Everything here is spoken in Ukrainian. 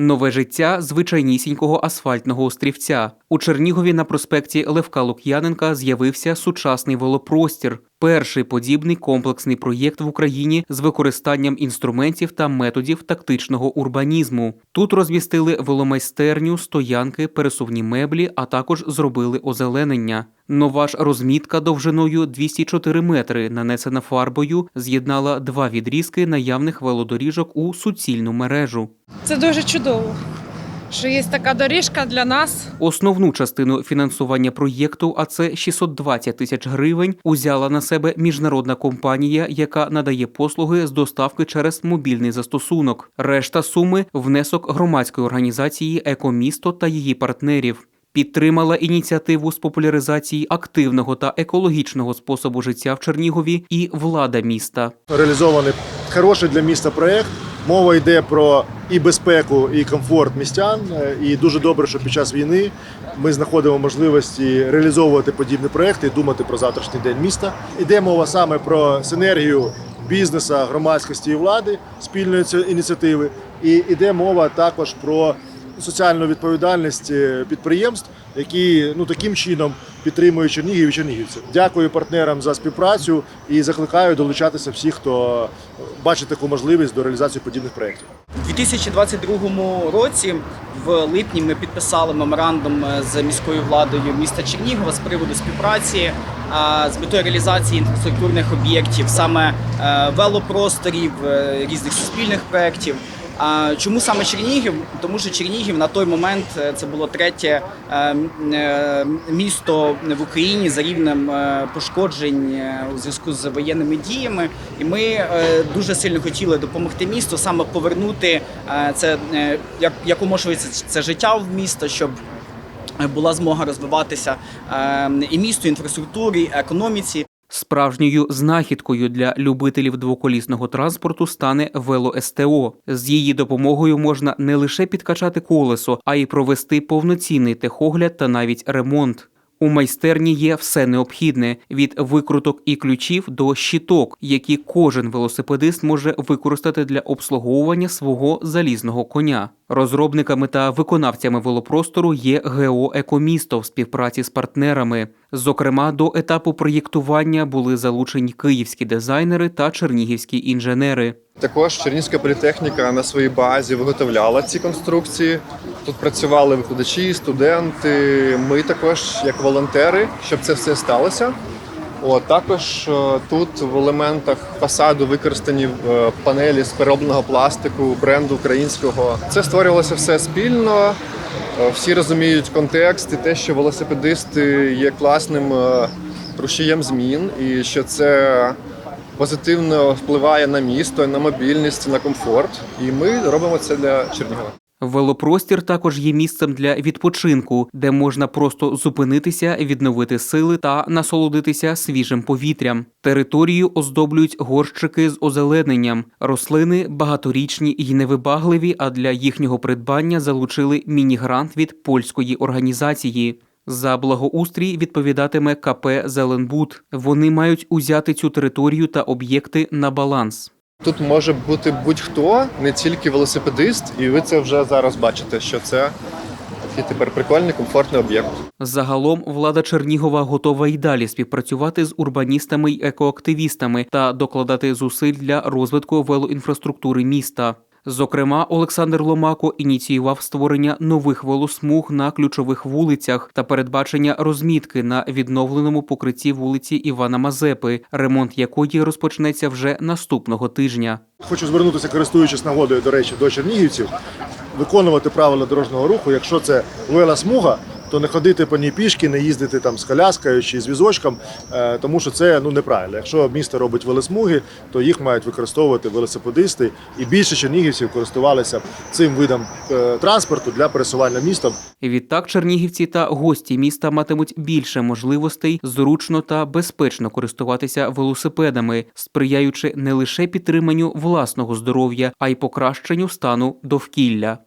Нове життя звичайнісінького асфальтного острівця. У Чернігові на проспекті Левка Лук'яненка з'явився сучасний велопростір. Перший подібний комплексний проєкт в Україні з використанням інструментів та методів тактичного урбанізму. Тут розмістили веломайстерню, стоянки, пересувні меблі, а також зробили озеленення. Нова ж розмітка довжиною 204 метри, нанесена фарбою, з'єднала два відрізки наявних велодоріжок у суцільну мережу. Це дуже чудово, що є така доріжка для нас. Основну частину фінансування проєкту, а це 620 тисяч гривень, узяла на себе міжнародна компанія, яка надає послуги з доставки через мобільний застосунок. Решта суми внесок громадської організації Екомісто та її партнерів. Підтримала ініціативу з популяризації активного та екологічного способу життя в Чернігові і влада міста. реалізований хороший для міста проект. Мова йде про і безпеку, і комфорт містян. Е, І дуже добре, що під час війни ми знаходимо можливості реалізовувати подібні проекти думати про завтрашній день міста. Іде мова саме про синергію бізнеса, громадськості і влади спільної ці- ініціативи. І іде мова також про соціальну відповідальність е, підприємств, які ну таким чином підтримують Чернігів і чернігівців. Дякую партнерам за співпрацю і закликаю долучатися всіх, хто бачить таку можливість до реалізації подібних проєктів. У 2022 році, в липні, ми підписали меморандум з міською владою міста Чернігова з приводу співпраці з метою реалізації інфраструктурних об'єктів, саме е, велопросторів, е, різних суспільних проєктів. А чому саме Чернігів? Тому що Чернігів на той момент е, це було третє е, е, місто в Україні за рівнем пошкоджень у зв'язку з воєнними діями. І ми дуже сильно хотіли допомогти місту саме повернути це як швидше це життя в місто, щоб була змога розвиватися і місту, інфраструктурі, економіці. Справжньою знахідкою для любителів двоколісного транспорту стане вело-СТО. З її допомогою можна не лише підкачати колесо, а й провести повноцінний техогляд та навіть ремонт. У майстерні є все необхідне від викруток і ключів до щиток, які кожен велосипедист може використати для обслуговування свого залізного коня. Розробниками та виконавцями велопростору є ГО «Екомісто» в співпраці з партнерами. Зокрема, до етапу проєктування були залучені київські дизайнери та чернігівські інженери. Також Чернігівська політехніка на своїй базі виготовляла ці конструкції. Тут працювали викладачі, студенти. Ми також, як волонтери, щоб це все сталося. От, також е, тут в елементах фасаду використані е, панелі з переробленого пластику бренду українського. Це створювалося все спільно. Е, Всі розуміють контекст і те, що велосипедисти є класним рушієм змін, і що це позитивно впливає на місто, на мобільність, на комфорт. І ми робимо це для Чернігова. Велопростір також є місцем для відпочинку, де можна просто зупинитися, відновити сили та насолодитися свіжим повітрям. Територію оздоблюють горщики з озелененням. Рослини багаторічні і невибагливі, а для їхнього придбання залучили міні-грант від польської організації. За благоустрій відповідатиме КП Зеленбуд. Вони мають узяти цю територію та об'єкти на баланс. Тут може бути будь-хто, не тільки велосипедист, і ви це вже зараз бачите, що це такий тепер прикольний, комфортний об'єкт. Загалом влада Чернігова готова й далі співпрацювати з урбаністами й екоактивістами та докладати зусиль для розвитку велоінфраструктури міста. Зокрема, Олександр Ломако ініціював створення нових велосмуг на ключових вулицях та передбачення розмітки на відновленому покритті вулиці Івана Мазепи, ремонт якої розпочнеться вже наступного тижня. Хочу звернутися, користуючись нагодою, до речі, до чернігівців, виконувати правила дорожнього руху. Якщо це велосмуга, то не ходити по ній пішки, не їздити там з коляскою чи з візочком, е, тому що це ну неправильно. Якщо місто робить велосмуги, то їх мають використовувати велосипедисти, і більше чернігівців користувалися цим видом е, транспорту для пересування містом. Відтак чернігівці та гості міста матимуть більше можливостей зручно та безпечно користуватися велосипедами, сприяючи не лише підтриманню власного здоров'я, а й покращенню стану довкілля.